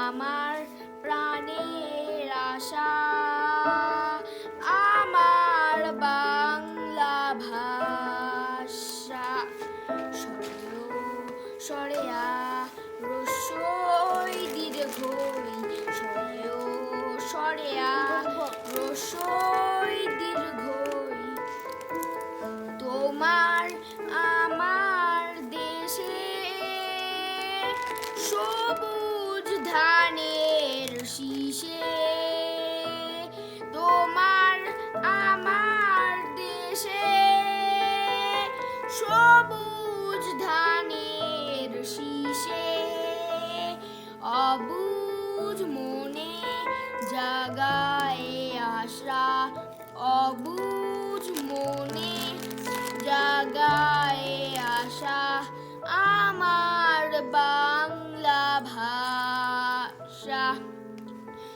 আমার প্রাণের আশা আমার বাংলা ভাষা। সরেয়া রসই সরেও সরেয়া রসই দীর্ঘই। তোমার ধানের শীষে। তোমার আমার দেশে সবুজ ধানের শীষে অবুজ মনে জাগায় আশা অবুজ ভাষা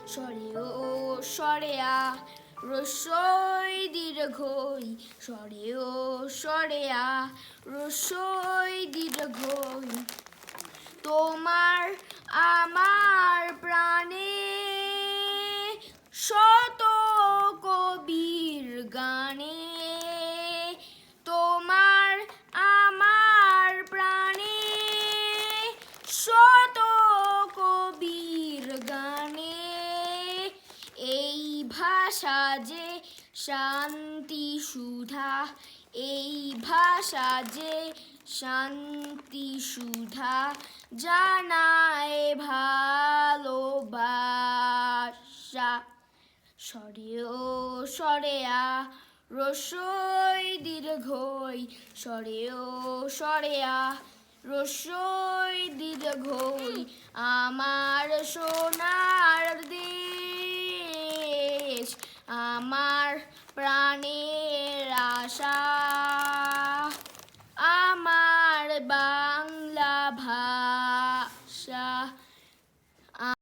স্বরে সরেয়া রসই দীর্ঘই। সরেও সরেয়া রসই দীর্ঘই। তোমার আমার যে শান্তি সুধা, এই ভাষা যে শান্তি সুধা জানায় ভালোবাসা। সরেও সরেয়া রসই দীর্ঘই। সরেও সরেয়া রসই দীর্ঘই। আমার সোনার দেশ আমার প্রাণের আশা।